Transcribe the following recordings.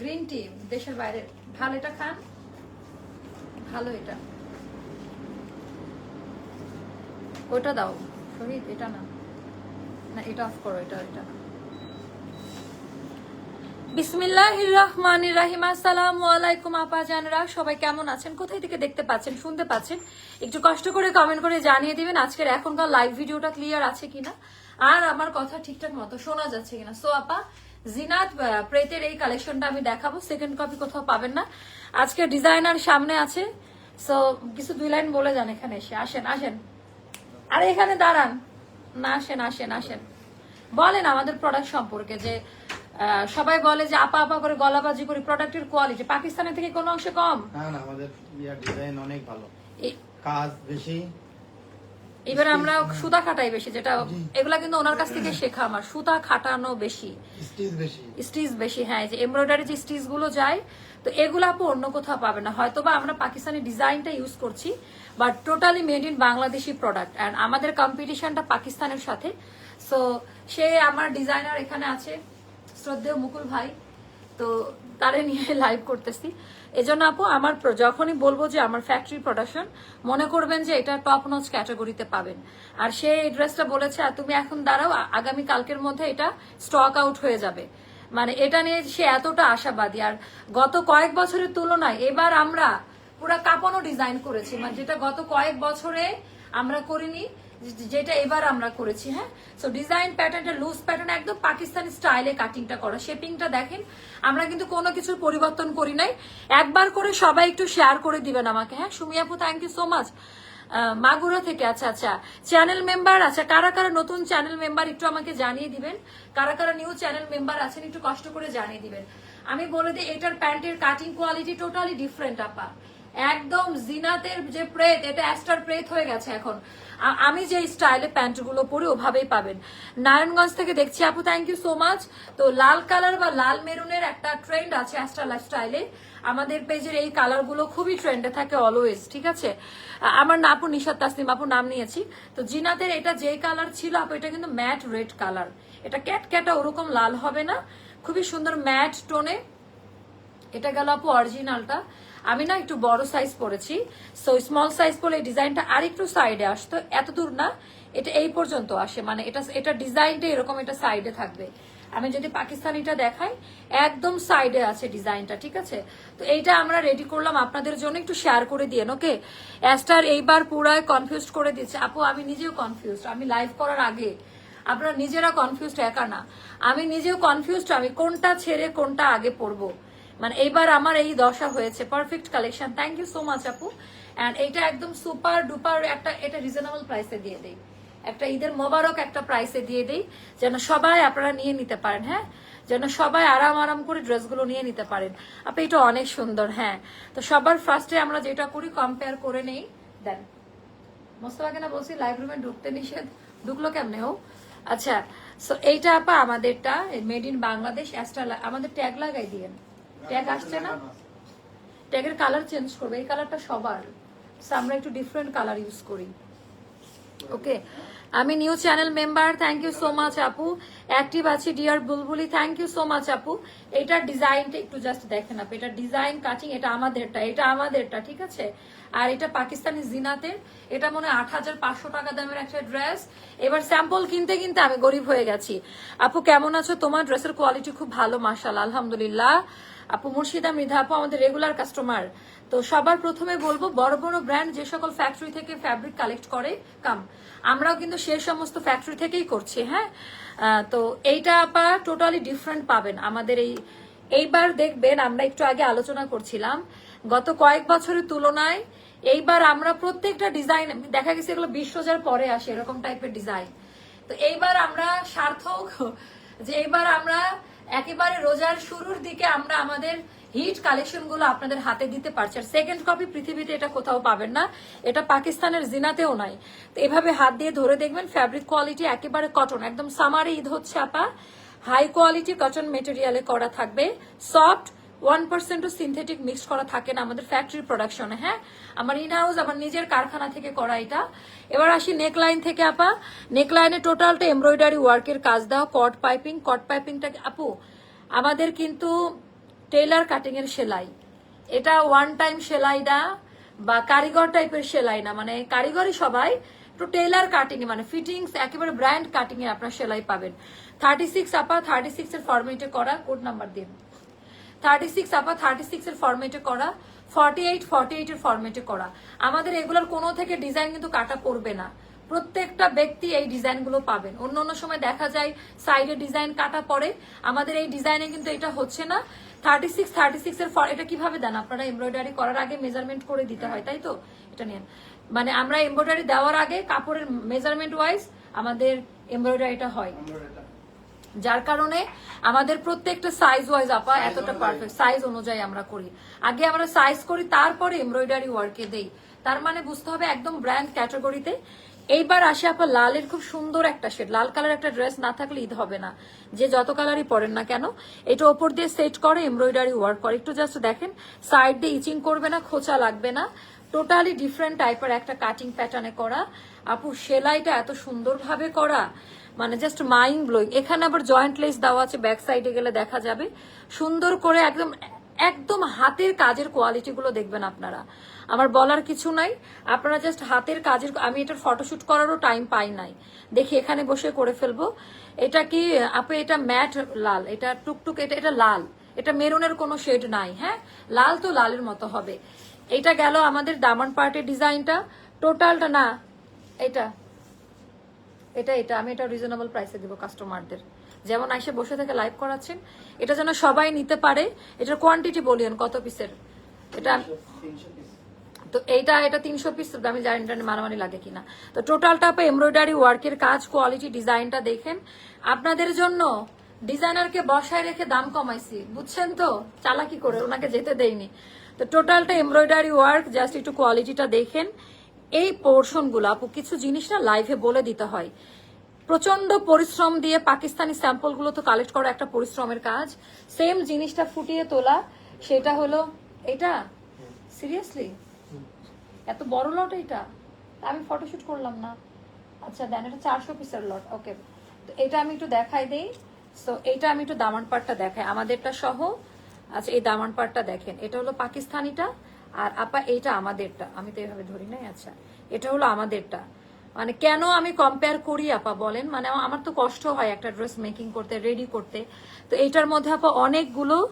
Green tea, দেশের বাইরে। ভালো এটা খান। ভালো এটা। ওটা দাও। শহীদ, এটা না। না, এটা অফ করো, এটা এটা। আপা সবাই কেমন আছেন? কোথায় থেকে দেখতে পাচ্ছেন, শুনতে পাচ্ছেন? একটু কষ্ট করে কমেন্ট করে জানিয়ে দিবেন, আজকের এখনকার লাইভ ক্লিয়ার আছে কিনা? আর আমার কথা ঠিকঠাক মতো শোনা যাচ্ছে কিনা? সো আপা জিনাত প্রেতের এই কালেকশনটা আমি দেখাবো। সেকেন্ড কপি কোথাও পাবেন না। আজকে ডিজাইনার সামনে আছে। সো কিছু দুই লাইন বলে যান এখানে এসে। আসেন আসেন। আরে এখানে দাঁড়ান। না আসেন আসেন আসেন। বলেন আমাদের প্রোডাক্ট সম্পর্কে যে সবাই বলে যে আপা আপা করে গলাবাজি করি প্রোডাক্টের কোয়ালিটি পাকিস্তানের থেকে কোনো অংশে কম? না না আমাদের ডিজাইন অনেক ভালো। কাজ বেশি এবার আমরা সুতা খাটাই বেশি যেটা এগুলা কিন্তু ওনার কাছ থেকে শেখা আমার। সুতা খাটানো বেশি। স্টিচ বেশি। হ্যাঁ যে এমব্রয়ডারি যে স্টিচগুলো যায় তো এগুলো আপু অন্য কোথাও পাবে না। হয়তো বা আমরা পাকিস্তানি ডিজাইনটা ইউজ করছি but totally made in Bangladeshi product and আমাদের কম্পিটিশনটা পাকিস্তানের সাথে। সো সে আমার ডিজাইনার এখানে আছে শ্রদ্ধেয় মুকুল ভাই তো তারে নিয়ে লাইভ করতেছি। এজন্য আপু, আমার যখনই বলব যে আমার ফ্যাক্টরি প্রোডাকশন মনে করবেন যে এটা টপ নচ ক্যাটাগরিতে পাবেন। আর সে এই ড্রেসটা বলেছে, আর তুমি এখন দাঁড়াও আগামী কালকের মধ্যে এটা স্টক আউট হয়ে যাবে। মানে এটা নিয়ে সে এতটা আশাবাদী। আর গত কয়েক বছরের তুলনায় এবার আমরা পুরা কাঁপানো ডিজাইন করেছি। মানে যেটা গত কয়েক বছরে আমরা করিনি যেটা এবার আমরা করেছি হ্যাঁ? সো ডিজাইন প্যাটার্নটা লুজ প্যাটার্ন একদম পাকিস্তানি স্টাইলে কাটিংটা করা। শেপিংটা দেখেন, আমরা কিন্তু কোনো কিছুর পরিবর্তন করি নাই। একবার করে সবাই একটু শেয়ার করে দিবেন আমাকে হ্যাঁ? সুমিয়াপু thank you so much Magura থেকে আচ্ছা আচ্ছা। চ্যানেল মেম্বার আচ্ছা কারা কারা নতুন চ্যানেল মেম্বার একটু আমাকে জানিয়ে দিবেন? কারা কারা নিউ চ্যানেল মেম্বার আছেন একটু কষ্ট করে জানিয়ে দিবেন। আমি বলে দিই, এটার প্যান্টের কাটিং কোয়ালিটি টোটালি ডিফারেন্ট আপা। একদম জিনাতের যে প্রেত, এটা অ্যাস্টার প্রেত হয়ে গেছে এখন। আমি যে স্টাইলে প্যান্টগুলো পরি, ওভাবেই পাবেন। নারায়ণগঞ্জ থেকে দেখছি, আপু থ্যাংক ইউ সো মাচ তো লাল কালার বা লাল মেরুনের একটা ট্রেন্ড আছে অ্যাস্টার লাইফস্টাইলে আমাদের পেজের এই কালারগুলো খুবই ট্রেন্ডে থাকে অলওয়েজ ঠিক আছে? আমার না, আপু নিশাদ তাসনিম, আপু, নাম নিয়েছি। তো জিনাতের এটা যেই কালার ছিল, আপু, এটা কিন্তু ম্যাট রেড কালার এটা ক্যাট ক্যাটা ওরকম লাল হবে না। খুবই সুন্দর ম্যাট টোনে এটা গেল, আপু অরিজিনালটা আমি না একটু বড় সাইজ পরেছি সো স্মল সাইজ পরে এই ডিজাইনটা আর একটু সাইডে আসতো। এত দূর না, এটা এই পর্যন্ত আসে। মানে এটা এটা ডিজাইনটা এরকম এটা সাইডে থাকবে। আমি যদি পাকিস্তানিটা দেখাই, একদম সাইডে আছে ডিজাইনটা ঠিক আছে? তো এইটা আমরা রেডি করলাম আপনাদের জন্য, একটু শেয়ার করে দিয়ে ওকে অ্যাস্টার এইবার পুরায় কনফিউজ করে দিচ্ছে আপু, আমি নিজেও কনফিউজ আমি লাইভ করার আগে আপনারা নিজেরা কনফিউজড একা না। আমি নিজেও কনফিউজড আমি কোনটা ছেড়ে কোনটা আগে পড়ব মানে এইবার আমার এই দশা হয়েছে। Perfect collection thank you so much আপু। অ্যান্ড এটা একদম সুপার ডুপার একটা, এটা রিজনেবল প্রাইসে দিয়ে দেই। একটা ঈদের মোবারক একটা প্রাইসে দিয়ে দেই, যেন সবাই আপনারা নিয়ে নিতে পারেন হ্যাঁ? যেন সবাই আরাম আরাম করে ড্রেসগুলো নিয়ে নিতে পারেন। আপনি এটা অনেক সুন্দর হ্যাঁ? তো সবার ফার্স্টে আমরা যেটা করি কম্পেয়ার করে নেই। দেন মোস্তফাকে না বলছি লাইভ রুমে ঢুকতে নিষেধ। ঢুকলো কেমনে, ও? আচ্ছা সো এইটা আপা আমাদেরটা মেড ইন বাংলাদেশ আমাদের ট্যাগ লাগাই দিয়েন। ট্যাগ আসছে না? ট্যাগের কালার চেঞ্জ করবে। এই কালারটা সবার। আমরা একটু ডিফারেন্ট কালার ইউজ করি। ওকে আমি new channel member thank you so much আপু। অ্যাক্টিভ আছি dear Bulbuli. Thank you so much আপু। এটার ডিজাইনটা একটু জাস্ট দেখেন আপু এটা ডিজাইন কাটিং এটা আমাদেরটা এটা আমাদেরটা, ঠিক আছে? আর এটা পাকিস্তানি জিনাতের। এটা মনে হয় আট হাজার পাঁচশো টাকা দামের একটা ড্রেস এবার স্যাম্পল কিনতে কিনতে আমি গরিব হয়ে গেছি। আপু, কেমন আছো? তোমার ড্রেসের কোয়ালিটি খুব ভালো মার্শাল আলহামদুলিল্লাহ। আপু মুর্শিদা, মৃধা আপু আমাদের রেগুলার কাস্টমার তো সবার প্রথমে বলব, বড় বড় ব্র্যান্ড যে সকল ফ্যাক্টরি থেকে ফ্যাব্রিক কালেক্ট করে কাম আমরাও কিন্তু সে সমস্ত ফ্যাক্টরি থেকেই করছি হ্যাঁ? তো এইটা আপা টোটালি ডিফারেন্ট পাবেন। আমাদের এই, এইবার দেখবেন আমরা একটু আগে আলোচনা করছিলাম, গত কয়েক বছরের তুলনায় এইবার আমরা প্রত্যেকটা ডিজাইন দেখা গেছে এগুলো বিশ হাজার পরে আসে, এরকম টাইপের ডিজাইন তো এইবার আমরা সার্থক, যে এইবার আমরা একেবারে রোজার শুরুর দিকে আমরা আমাদের হিট কালেকশনগুলো আপনাদের হাতে দিতে পারছি। আর সেকেন্ড কপি পৃথিবীতে এটা কোথাও পাবেন না। এটা পাকিস্তানের জিনাতেও নাই তো এভাবে হাত দিয়ে ধরে দেখবেন ফ্যাব্রিক কোয়ালিটি একেবারে কটন একদম সামারে ঈদ হচ্ছে আপা। হাই কোয়ালিটি কটন মেটেরিয়ালে করা থাকবে। সফট ওয়ান পার্সেন্টও সিনথেটিক মিক্স করা থাকে না আমাদের ফ্যাক্টরি প্রোডাকশনে হ্যাঁ? আমার ইন হাউস আমার নিজের কারখানা থেকে করা এটা। এবার আসি নেকলাইন থেকে, আপা। নেকলাইনে টোটালটা এমব্রয়ডারি ওয়ার্কের কাজ দাও কট পাইপিং কট পাইপিংটা আপু, আমাদের কিন্তু টেইলার কাটিং এর সেলাই। এটা ওয়ান টাইম সেলাই না, বা কারিগর টাইপের সেলাই না। মানে কারিগরই সবাই একটু টেইলার কাটিং মানে ফিটিংস একেবারে ব্র্যান্ড কাটিং এ আপনার সেলাই পাবেন। থার্টি সিক্স আপা থার্টি সিক্স এর ফরমেটে করা কোড নাম্বার দিন থার্টি সিক্স আপা থার্টি সিক্স এর ফরমেটে করা ফর্টি এইট ফর্টি ফরমেটে করা। আমাদের এগুলোর কোনো থেকে ডিজাইন কিন্তু কাটা পড়বে না। প্রত্যেকটা ব্যক্তি এই ডিজাইনগুলো পাবেন। অন্য অন্য সময় দেখা যায় সাইডে ডিজাইন কাটা পড়ে। আমাদের এই ডিজাইনে কিন্তু এটা হচ্ছে না। থার্টি সিক্স থার্টি সিক্স এর এটা কীভাবে দেন? আপনারা এমব্রয়ডারি করার আগে মেজারমেন্ট করে দিতে হয়, তাই তো? এটা নিয়ে। মানে আমরা এমব্রয়ডারি দেওয়ার আগে কাপড়ের মেজারমেন্ট ওয়াইজ আমাদের এমব্রয়ডারিটা হয়। যার কারণে আমাদের প্রত্যেকটা সাইজ ওয়াইজ আপা এতটা পারফেক্ট সাইজ অনুযায়ী আমরা করি। আগে আমরা সাইজ করি তারপরে এমব্রয়ডারি ওয়ার্কে দেই। তার মানে বুঝতে হবে একদম ব্র্যান্ড ক্যাটাগরিতে এইবার আসে আপা লালের খুব সুন্দর একটা শেড লাল কালার একটা ড্রেস না থাকলে ঈদ হবে না। যে যত কালারই পরেন না কেন এটা ওপর দিয়ে সেট করে এমব্রয়ডারি ওয়ার্ক করে। একটু জাস্ট দেখেন সাইড দিয়ে ইচিং করবে না খোঁচা লাগবে না। টোটালি ডিফারেন্ট টাইপের একটা কাটিং প্যাটার্নে করা। আপু সেলাইটা এত সুন্দরভাবে করা। মানে জাস্ট মাইন্ড ব্লোয়িং এখানে আবার জয়েন্ট লেস দেওয়া আছে ব্যাক সাইডে গেলে দেখা যাবে। সুন্দর করে একদম একদম হাতের কাজের কোয়ালিটি গুলো দেখবেন আপনারা। আমার বলার কিছু নাই। আপনারা জাস্ট হাতের কাজের, আমি এটার ফটোশুট করারও টাইম পাই নাই। দেখি এখানে বসে করে ফেলব। এটা কি, আপু, এটা ম্যাট লাল। এটা টুকটুক, এটা এটা লাল। এটা মেরুনের কোনো শেড নাই হ্যাঁ? লাল তো লালের মতো হবে। এটা গেল আমাদের দামান পার্টের ডিজাইনটা টোটালটা না, এটা। এটা এটা আমি এটা রিজনেবল প্রাইসে দিব কাস্টমারদের যেমন আইসে বসে থেকে লাইভ করাচ্ছেন এটা যেন সবাই নিতে পারে এটার কোয়ান্টিটি বলিয়েন কত পিসের এটা তো এইটা এটা তিনশো পিস আমি জানি না মানামানি লাগে কিনা। তো টোটালটা আপনি এমব্রয়ডারি ওয়ার্কের কাজ কোয়ালিটি ডিজাইনটা দেখেন। আপনাদের জন্য ডিজাইনারকে বসায় রেখে দাম কমাইছি বুঝছেন তো? চালাকি করে ওনাকে যেতে দেইনি। তো টোটালটা এমব্রয়ডারি ওয়ার্ক জাস্ট একটু কোয়ালিটিটা দেখেন। এই পোর্শনগুলো আপু কিছু জিনিস না লাইভে বলে দিতে হয়। প্রচণ্ড পরিশ্রম দিয়ে পাকিস্তানি স্যাম্পলগুলো তো কালেক্ট করা একটা পরিশ্রমের কাজ। সেম জিনিসটা ফুটিয়ে তোলা সেটা হলো এটা? সিরিয়াসলি এত বড় লট এটা? আমি ফটোশুট করলাম না। আচ্ছা দেন এটা চারশো পিসের লট ওকে তো এটা আমি একটু দেখাই দেই। সো এটা আমি একটু দামান পাটটা দেখাই। আমাদেরটা সহ আচ্ছা এই দামান পাটটা দেখেন। এটা হলো পাকিস্তানিটা। আর আপা, এইটা আমাদেরটা। আমি তো এভাবে ধরি নাই আচ্ছা। এটা হলো আমাদেরটা। মানে কেন আমি কম্পেয়ার করি আপা, বলেন? মানে আমার তো কষ্ট হয় একটা ড্রেস মেকিং করতে রেডি করতে। তো এইটার মধ্যে আপা অনেকগুলো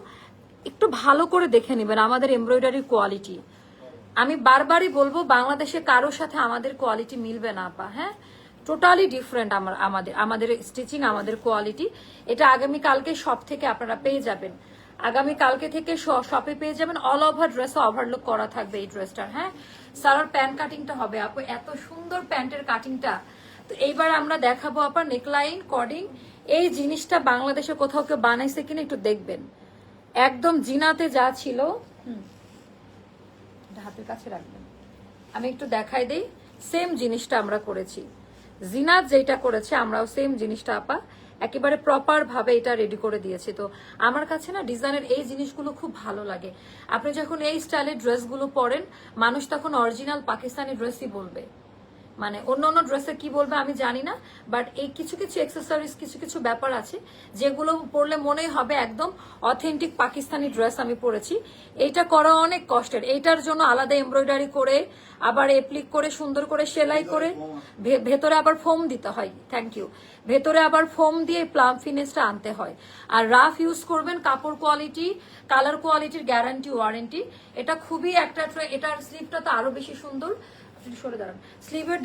একটু ভালো করে দেখে নেবেন আমাদের এমব্রয়ডারি কোয়ালিটি আমি বারবারই বলব, বাংলাদেশে কারোর সাথে আমাদের কোয়ালিটি মিলবে না আপা হ্যাঁ? টোটালি ডিফারেন্ট আমার আমাদের আমাদের স্টিচিং আমাদের কোয়ালিটি এটা আগামী কালকে শপ থেকে আপনারা পেয়ে যাবেন। আগামী কালকে থেকে শপে পেয়ে যাবেন অল ওভার ড্রেস ওভারলুক করা থাকবে এই ড্রেসটার হ্যাঁ? সারার প্যান্ট কাটিংটা হবে আপু, এত সুন্দর প্যান্টের কাটিংটা তো এইবার আমরা দেখাবো আপনার নেকলাইন কর্ডিং এই জিনিসটা বাংলাদেশে কোথাও কেউ বানাইছে কিনা একটু দেখবেন। একদম জিনাতে যা ছিল হাতের কাছে রাখবেন। আমি একটু দেখাই দিই সেম জিনিসটা আমরা করেছি। জিনাত যেটা করেছে, আমরাও সেম জিনিসটা আপা একেবারে প্রপার ভাবে এটা রেডি করে দিয়েছে। তো আমার কাছে না ডিজাইনের এই জিনিসগুলো খুব ভালো লাগে। আপনি যখন এই স্টাইলের ড্রেসগুলো পরেন, মানুষ তখন অরিজিনাল পাকিস্তানি ড্রেসই বলবে। মানে অন্য অন্য ড্রেসে কি বলবে আমি জানি না বাট এই কিছু কিছু এক্সেসরিজ কিছু কিছু ব্যাপার আছে যেগুলো পরলে মনেই হবে একদম অথেন্টিক পাকিস্তানি ড্রেস আমি পরেছি। এইটা করা অনেক কষ্টের। এইটার জন্য আলাদা এমব্রয়ডারি করে, আবার এপ্লিক করে, সুন্দর করে সেলাই করে ভেতরে আবার ফোম দিতে হয়। থ্যাংক ইউ ভেতরে আবার ফোম দিয়ে প্লাম ফিনিশটা আনতে হয়। আর রাফ ইউজ করবেন কাপড় কোয়ালিটি কালার কোয়ালিটির গ্যারান্টি ওয়ারেন্টি এটা খুবই একটা এটার স্লিপটা তো আরও বেশি সুন্দর।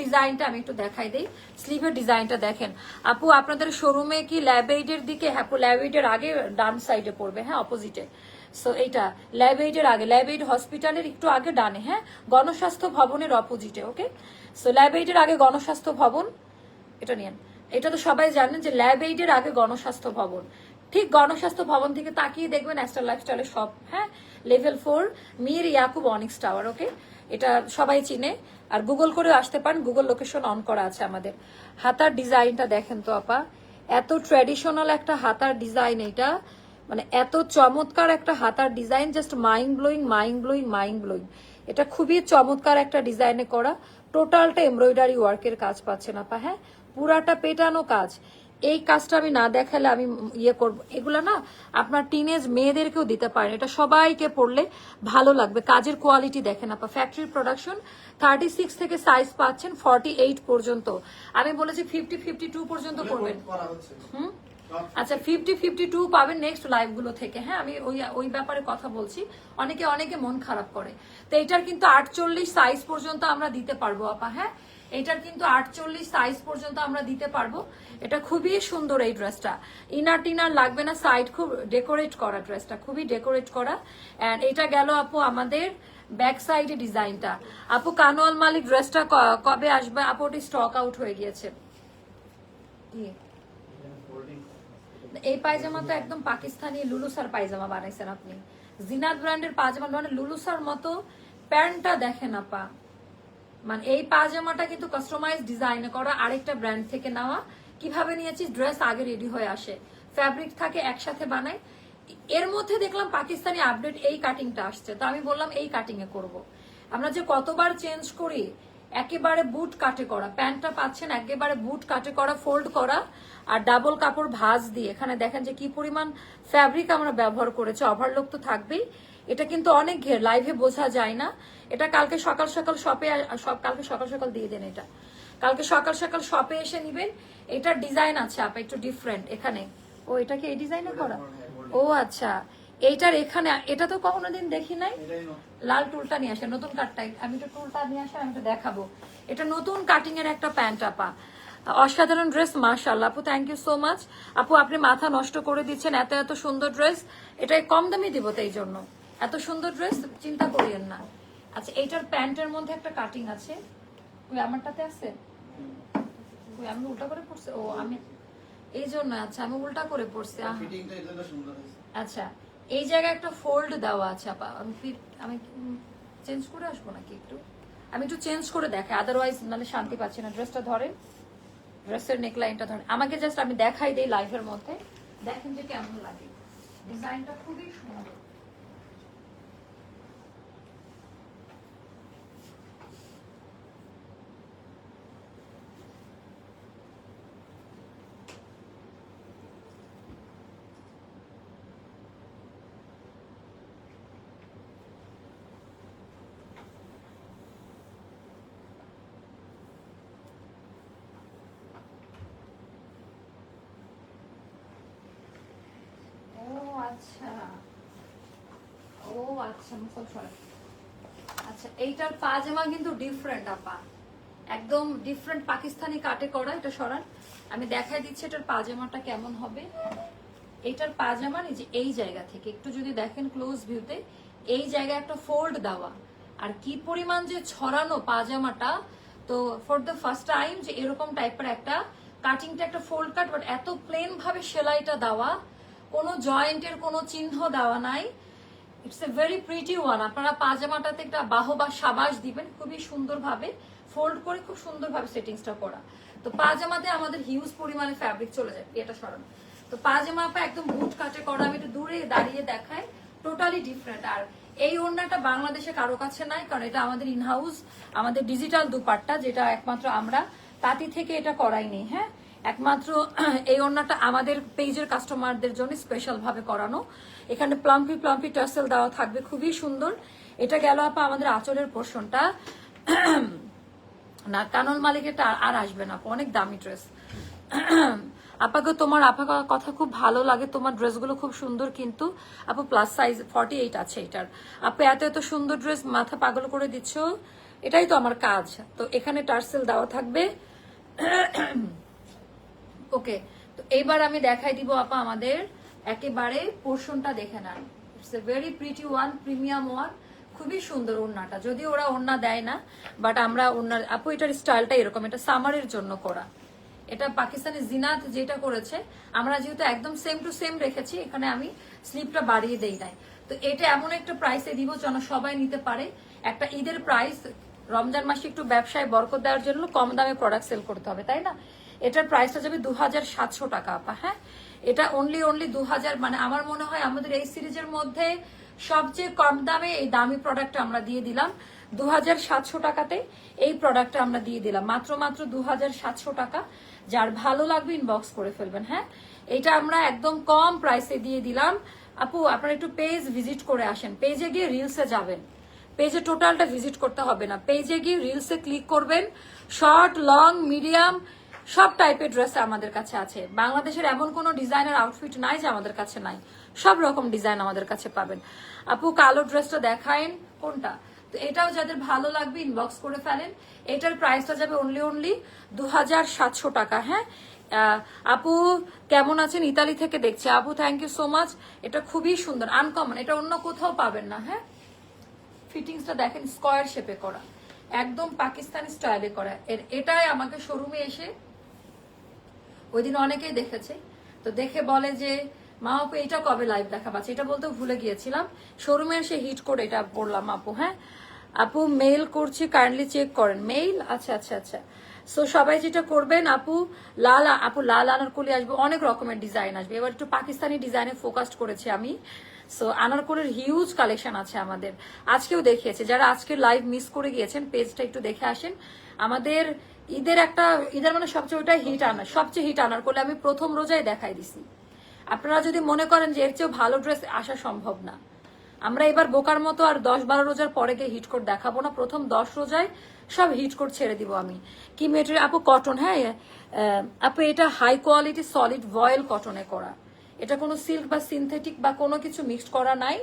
ডিজাইনটা আমি একটু দেখাই দিই। স্লিভের ডিজাইনটা দেখেন। আপু, আপনাদের শোরুমে কি ল্যাবেইডের দিকে হ্যাঁ ল্যাবেইডের আগে ডান সাইডে পড়বে হ্যাঁ অপোজিটে সো এইটা ল্যাবেইডের আগে ল্যাবেইড হসপিটালের একটু আগে ডানে হ্যাঁ গণস্বাস্থ্য ভবনের অপোজিটে ওকে সো ল্যাবেইডের আগে গণস্বাস্থ্য ভবন, এটা নিয়েন। এটা তো সবাই জানেন যে ল্যাব এইডের আগে গণস্বাস্থ্য ভবন। ঠিক গণস্বাস্থ্য ভবন থেকে তাকিয়ে দেখবেন সব হ্যাঁ? Level four Mir Yakub Onyx tower okay এটা সবাই চিনে। আর গুগল করে আসতে পারেন গুগল লোকেশন অন করা আছে আমাদের। হাতার ডিজাইনটা দেখেন তো আপা। এত ট্র্যাডিশনাল একটা হাতার ডিজাইন এটা মানে এত চমৎকার একটা হাতার design just mind blowing mind blowing mind blowing এটা খুবই চমৎকার একটা ডিজাইনে করা। টোটালটা এমব্রয়ডারি ওয়ার্কের কাজ পাচ্ছেন আপা হ্যাঁ? পুরাটা পেটানো কাজ। এই কাজটা আমি না দেখালে আমি ইয়ে করব। এগুলো না আপনার টিনেজ মেয়েদেরকেও দিতে পারেন। এটা সবাইকে পড়লে ভালো লাগবে। কাজের কোয়ালিটি দেখেন আপা। ফ্যাক্টরি প্রোডাকশন থার্টি সিক্স থেকে সাইজ পাচ্ছেন ফর্টি এইট পর্যন্ত। আমি বলেছি ফিফটি ফিফটি টু পর্যন্ত করবেন হুম? আচ্ছা ফিফটি ফিফটি টু পাবেন নেক্সট লাইভগুলো থেকে। হ্যাঁ আমি ওই ওই ব্যাপারে কথা বলছি। অনেকে অনেকে মন খারাপ করে। তো এটার কিন্তু আটচল্লিশ সাইজ পর্যন্ত আমরা দিতে পারব আপা। হ্যাঁ? এটার কিন্তু আটচল্লিশ সাইজ পর্যন্ত আমরা দিতে পারব। এটা খুবই সুন্দর এই ড্রেসটা ইনার টিনার লাগবে না সাইড খুব ডেকোরেট করা ড্রেসটা খুবই ডেকোরেট করা। অ্যান্ড এটা গেল আপু আমাদের ব্যাক সাইডে ডিজাইনটা আপু কানোয়াল মালিক ড্রেসটা কবে আসবে? আপু, ওটি স্টক আউট হয়ে গিয়েছে। এই পায়জামা তো একদম পাকিস্তানি লুলুসার পায়জামা বানাইছেন আপনি। জিনাত ব্র্যান্ডের পায়জামা মানে লুলুসার মতো প্যান্টটা দেখেন আপা। মানে এই পাজামাটা কিন্তু কাস্টমাইজ ডিজাইন করা আরেকটা ব্র্যান্ড থেকে নেওয়া। কীভাবে নিয়েছি ড্রেস আগে রেডি হয়ে আসে। ফ্যাব্রিক থাকে, একসাথে বানাই। এর মধ্যে দেখলাম পাকিস্তানি আপডেট এই কাটিংটা আসছে। তো আমি বললাম এই কাটিং এ করব। আমরা যে কতবার চেঞ্জ করি, একেবারে বুট কাটে করা। প্যান্টটা পাচ্ছেন, একেবারে বুট কাটে করা ফোল্ড করা। আর ডাবল কাপড় ভাঁজ দিয়ে। এখানে দেখেন যে কি পরিমাণ ফ্যাব্রিক আমরা ব্যবহার করেছি। ওভারলোক তো থাকবেই। এটা কিন্তু অনেক ঘের লাইভে বোঝা যায় না। এটা কালকে সকাল সকাল শপে সব কালকে সকাল সকাল দিয়ে দেন এটা। কালকে সকাল সকাল শপে এসে নিবেন এটার ডিজাইন আছে আপা একটু ডিফারেন্ট এখানে। ও এটা কি এই ডিজাইনে করা? ও আচ্ছা। এইটার এখানে এটা তো কখনো দিন দেখি নাই? লাল টুলটা নিয়ে আসে নতুন কাটটাই আমি তো টুলটা নিয়ে আসে আমি তো দেখাবো। এটা নতুন কাটিং এর একটা প্যান্ট আপা। অসাধারণ ড্রেস মার্শাল্লাহ আপু থ্যাংক ইউ সো মাচ আপু আপনি মাথা নষ্ট করে দিচ্ছেন এত এত সুন্দর ড্রেস এটা কম দামে দিব তো এই জন্য। এত সুন্দর ড্রেস চিন্তা করিয়েন না। আচ্ছা এইটার প্যান্টের মধ্যে একটা কাটিং আছে। ওই আমারটাতে আছে? ওই আমি উল্টা করে পড়ছি ও আমি এই জন্য আচ্ছা আমি উল্টা করে পড়ছি আচ্ছা এই জায়গায় একটা ফোল্ড দেওয়া আছে আপা। আমি আমি চেঞ্জ করে আসব নাকি একটু? আমি একটু চেঞ্জ করে দেখাই আদারওয়াইজ নাহলে শান্তি পাচ্ছি না। ড্রেসটা ধরেন ড্রেসের নেকলাইনটা ধরেন। আমাকে জাস্ট আমি দেখাই দেই লাইফের মধ্যে। দেখেন যে কেমন লাগে। ডিজাইনটা খুবই সুন্দর ও আচ্ছা। ও আচ্ছা আচ্ছা এইটার পাজামা কিন্তু ডিফারেন্ট আপা। একদম ডিফারেন্ট পাকিস্তানি কাটে করা এটা সরান। আমি দেখাই দিচ্ছি এটার পাজামাটা কেমন হবে। এইটার পাজামা যে এই জায়গা থেকে, একটু যদি দেখেন ক্লোজ ভিউতে এই জায়গায় একটা ফোল্ড দেওয়া। আর কি পরিমাণ যে ছড়ানো পাজামাটা, তো ফর দ্য ফার্স্ট টাইম যে এরকম টাইপের একটা কাটিংটা একটা ফোল্ড কাট বাট এত প্লেন ভাবে সেলাইটা দেওয়া কোনো জয়েন্টের কোনো চিহ্ন দেওয়া নাই। It's a very pretty one আপনারা পাজামাটাতে একটা বাহ বা সাবাস দিবেন, খুবই সুন্দরভাবে ফোল্ড করে খুব সুন্দরভাবে সেটিংসটা করা। তো পাজামাতে আমাদের হিউজ পরিমাণে ফ্যাব্রিক চলে যায়, এটা সরানো। তো পাজামা আপা একদম বুট কাটে করা, আমি একটু দূরে দাঁড়িয়ে দেখাই টোটালি ডিফারেন্ট আর এই ওড়নাটা বাংলাদেশে কারও কাছে নাই, কারণ এটা আমাদের ইনহাউস আমাদের ডিজিটাল দুপাট্টা, যেটা একমাত্র আমরা, তাঁতি থেকে এটা করাইনি হ্যাঁ? একমাত্র এই ওড়নাটা আমাদের পেজের কাস্টমারদের জন্য স্পেশাল ভাবে করানো। এখানে প্লাম্পি প্লাম্পি টার্সেল দেওয়া থাকবে, খুবই সুন্দর। এটা গেল আপা আমাদের আঁচলের পোর্শনটা না, কানন মালিকেরটা আর- আর আসবে না অনেক দামি ড্রেস আপাকে তোমার আপা কথা খুব ভালো লাগে, তোমার ড্রেসগুলো খুব সুন্দর কিন্তু। আপু প্লাস সাইজ ফর্টি এইট আছে এটার। আপু এত এত সুন্দর ড্রেস মাথা পাগল করে দিচ্ছ। এটাই তো আমার কাজ। তো এখানে টার্সেল দেওয়া থাকবে। ওকে, তো এইবার আমি দেখাই দিব আপা আমাদের একেবারে পোর্শনটা দেখে নেন। It's a very pretty one premium one খুবই সুন্দর ওড়নাটা। যদি ওরা ওড়না দেয় না বাট আমরা ওড়নার, আপু এটার স্টাইলটা এরকম, এটা সামারের জন্য করা। এটা পাকিস্তানি জিনাত যেটা করেছে, আমরা যেহেতু একদম সেম টু সেম রেখেছি, এখানে আমি স্লিপটা বাড়িয়ে দেই নাই। তো এটা এমন একটা প্রাইসে দিব যেন সবাই নিতে পারে। একটা ঈদের প্রাইস রমজান মাসে একটু ব্যবসায় বরকত দেওয়ার জন্য কম দামে প্রোডাক্ট সেল করতে হবে, তাই না? এটার প্রাইসটা যাবে দু হাজার সাতশো টাকা, আপা হ্যাঁ? এটা অনলি অনলি দু হাজার মানে আমার মনে হয় আমাদের এই সিরিজের মধ্যে সবচেয়ে কম দামে এই দামি প্রোডাক্ট আমরা দিয়ে দিলাম। দু হাজার সাতশো টাকাতে এই প্রোডাক্টটা আমরা দিয়ে দিলাম। মাত্র মাত্র দু হাজার সাতশো টাকা। যার ভালো লাগবে ইনবক্স করে ফেলবেন হ্যাঁ? এটা আমরা একদম কম প্রাইসে দিয়ে দিলাম। আপু, আপনারা একটু পেজ ভিজিট করে আসেন। পেজে গিয়ে রিলসে যাবেন। পেজে টোটালটা ভিজিট করতে হবে না। পেজে গিয়ে রিলসে ক্লিক করবেন। শর্ট লং মিডিয়াম সব টাইপের ড্রেস আমাদের কাছে আছে। বাংলাদেশের এমন কোনো ডিজাইনের আউটফিট নাই যে আমাদের কাছে নাই। সব রকম ডিজাইন আমাদের কাছে পাবেন। আপু, কালো ড্রেসটা দেখায়েন, কোনটা? তো এটাও যাদের ভালো লাগবে ইনবক্স করে ফেলেন। এটার প্রাইসটা যাবে অনলি অনলি দু হাজার সাতশো টাকা হ্যাঁ? আপু, কেমন আছেন? ইতালি থেকে দেখছি। আপু থ্যাংক ইউ সো মাচ এটা খুবই সুন্দর আনকমন এটা অন্য কোথাও পাবেন না হ্যাঁ? ফিটিংসটা দেখেন স্কোয়ার শেপে করা। একদম পাকিস্তানি স্টাইলে করা। এটাই আমাকে শোরুমে এসে ওই দিন অনেকেই দেখেছে। তো দেখে বলে যে, মা আপু এটা কবে লাইভ দেখা পাচ্ছে এটা বলতে ভুলে গিয়েছিলাম। শোরুমে এসে হিট করে এটা বললাম, আপু হ্যাঁ? আপু মেইল করছি কাইন্ডলি চেক করেন। মেইল আচ্ছা আচ্ছা আচ্ছা। সো সবাই যেটা করবেন, আপু, লাল আপু, লাল আনারকলি আসবে, অনেক রকমের ডিজাইন আসবে। এবার একটু পাকিস্তানি ডিজাইনে ফোকাসড করেছি আমি। সো আনারকলির হিউজ কালেকশন আছে আমাদের। আজকেও দেখিয়েছে। যারা আজকে লাইভ মিস করে গিয়েছেন পেজটা একটু দেখে আসেন। আমাদের ঈদের একটা, ঈদের মানে সবচেয়ে ওইটা হিট আনার, সবচেয়ে হিট আনার করলে আমি প্রথম রোজায় দেখাই দিছি। আপনারা যদি মনে করেন যে এর চেয়েও ভালো ড্রেস আসা সম্ভব না, আমরা এবার বোকার মতো আর দশ বারো রোজার পরে গিয়ে হিট কোট দেখাবো না, প্রথম দশ রোজায় সব হিট কোট ছেড়ে দিব আমি। কি মেটেরিয়াল, আপু কটন হ্যাঁ? আপু এটা হাই কোয়ালিটি সলিড ভয়েল কটনে করা। এটা কোনো সিল্ক বা সিনথেটিক বা কোনো কিছু মিক্সড করা নাই।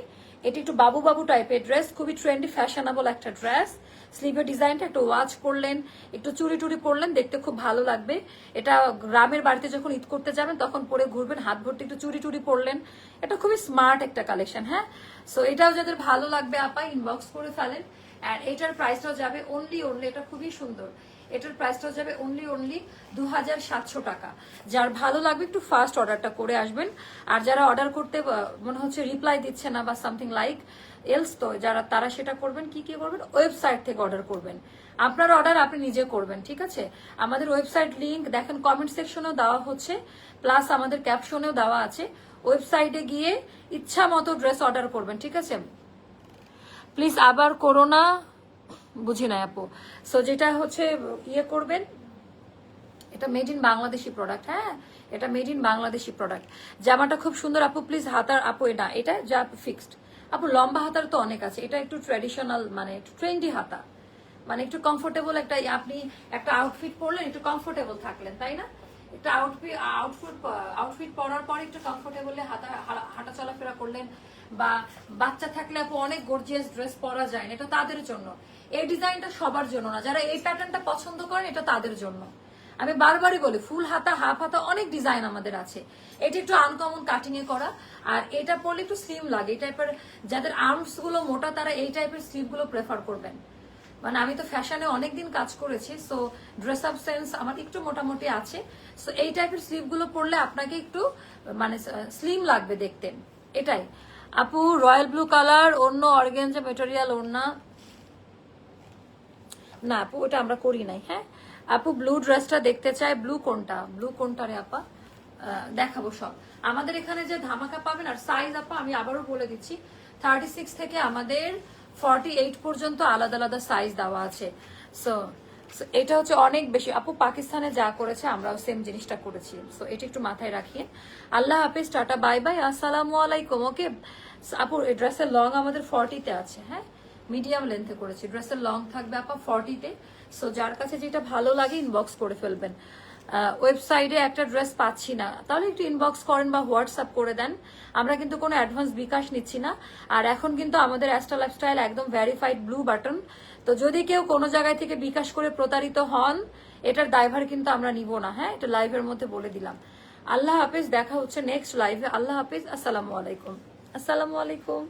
এটি একটু বাবু বাবু টাইপের ড্রেস খুবই ট্রেন্ডি ফ্যাশনেবল একটা ড্রেস স্লিভের ডিজাইনটা একটু ওয়াচ করলেন, একটু চুরি টুরি পরলেন, দেখতে খুব ভালো লাগবে। এটা গ্রামের বাড়িতে যখন ঈদ করতে যাবেন, তখন পরে ঘুরবেন, হাত ভর্তি একটু চুরি টুরি পরলেন। এটা খুবই স্মার্ট একটা কালেকশন হ্যাঁ? সো এটাও যাদের ভালো লাগবে, আপা ইনবক্স করে ফেলেন। আর এটার প্রাইসটাও যাবে অনলি অনলি এটা খুবই সুন্দর। এটার প্রাইসটাও যাবে অনলি অনলি দু হাজার সাতশো টাকা। যার ভালো লাগবে একটু ফার্স্ট অর্ডারটা করে আসবেন। আর যারা অর্ডার করতে মনে হচ্ছে রিপ্লাই দিচ্ছে না বা সামথিং লাইক এলস তো, যারা, তারা সেটা করবেন, কি কি করবেন? ওয়েবসাইট থেকে অর্ডার করবেন। আপনার অর্ডার আপনি নিজে করবেন, ঠিক আছে? আমাদের ওয়েবসাইট লিংক দেখেন কমেন্ট সেকশনেও দেওয়া হচ্ছে প্লাস আমাদের ক্যাপশনেও দেওয়া আছে। ওয়েবসাইটে গিয়ে ইচ্ছা মতো ড্রেস অর্ডার করবেন, ঠিক আছে? প্লিজ আবার করোনা বুঝি না আপু। সো যেটা হচ্ছে ইয়ে করবেন, এটা মেড ইন বাংলাদেশি প্রোডাক্ট হ্যাঁ? এটা মেড ইন বাংলাদেশি প্রোডাক্ট জামাটা খুব সুন্দর, আপু প্লিজ হাতার, আপু, এটা এটা যা ফিক্সড আপু, লম্বা হাতার তো অনেক আছে, এটা একটু ট্র্যাডিশনাল মানে একটু ট্রেন্ডি হাতা। মানে একটু কমফোর্টেবল একটা, আপনি একটা আউটফিট পরলেন, একটু কমফোর্টেবল থাকলেন, তাই না? একটা আউটফিট আউটফিট আউটফিট পরার পরে একটু কমফোর্টেবলে হাঁটা হা- হাঁটা চলাফেরা করলেন বা বাচ্চা থাকলে আপু অনেক গর্জিয়াস ড্রেস পরা যায় না এটা তাদের জন্য। এই ডিজাইনটা সবার জন্য না। যারা এই প্যাটার্নটা পছন্দ করেন, এটা তাদের জন্য। আমি বারবারই বলি, ফুল হাতা হাফ হাতা, অনেক ডিজাইন আমাদের আছে। এটা একটু আনকমন কাটিং এ করা। আর এটা পরলে একটু স্লিম লাগে। এই টাইপের যাদের আর্মসগুলো মোটা, তারা এই টাইপের স্লিভগুলো প্রেফার করবেন। মানে আমি তো ফ্যাশনে অনেকদিন কাজ করেছি সো ড্রেস আপ সেন্স আমার একটু মোটামুটি আছে। সো এই টাইপের স্লিভগুলো পরলে আপনাকে একটু মানে স্লিম লাগবে দেখতে। এটাই। আপু, রয়্যাল ব্লু কালার, অন্য অর্গেঞ্জা মেটেরিয়াল অন্য না আপু, ওটা আমরা করি নাই হ্যাঁ? আপু, ব্লু ড্রেসটা দেখতে চাই। ব্লু কোনটা? ব্লু কোনটা রে আপা? দেখাবো সব। আমাদের এখানে যে ধামাকা পাবেন, আর সাইজ আপা, আমি আবারও বলে দিচ্ছি থার্টি সিক্স থেকে আমাদের ফর্টি এইট পর্যন্ত আলাদা আলাদা সাইজ দেওয়া আছে। সো এটা হচ্ছে অনেক বেশি। আপু, পাকিস্তানে যা করেছে, আমরাও সেম জিনিসটা করেছি। সো এটা একটু মাথায় রাখিয়ে। আল্লাহ হাফিজ, টাটা, বাই বাই, আসসালামু আলাইকুম। ওকে আপু ড্রেসের লং আমাদের ফর্টিতে আছে হ্যাঁ? মিডিয়াম লেন্থে করেছি। ড্রেসের লং থাকবে আপা ফর্টিতে। সো যার কাছে যেটা ভালো লাগে ইনবক্স করে ফেলবেন। ওয়েবসাইটে একটা ড্রেস পাচ্ছি না। তাহলে একটু ইনবক্স করেন বা হোয়াটসঅ্যাপ করে দেন। আমরা কিন্তু কোনো অ্যাডভান্স বিকাশ নিচ্ছি না। আর এখন কিন্তু আমাদের অ্যাস্ট্রা লাইফস্টাইল একদম ভেরিফাইড ব্লু বাটন তো যদি কেউ কোনো জায়গায় থেকে বিকাশ করে প্রতারিত হন, এটার দায়ভার কিন্তু আমরা নিব না হ্যাঁ? এটা লাইভের মধ্যে বলে দিলাম। আল্লাহ হাফিজ, দেখা হচ্ছে নেক্সট লাইভে আল্লাহ হাফিজ, আসসালামু আলাইকুম। আসসালামু আলাইকুম।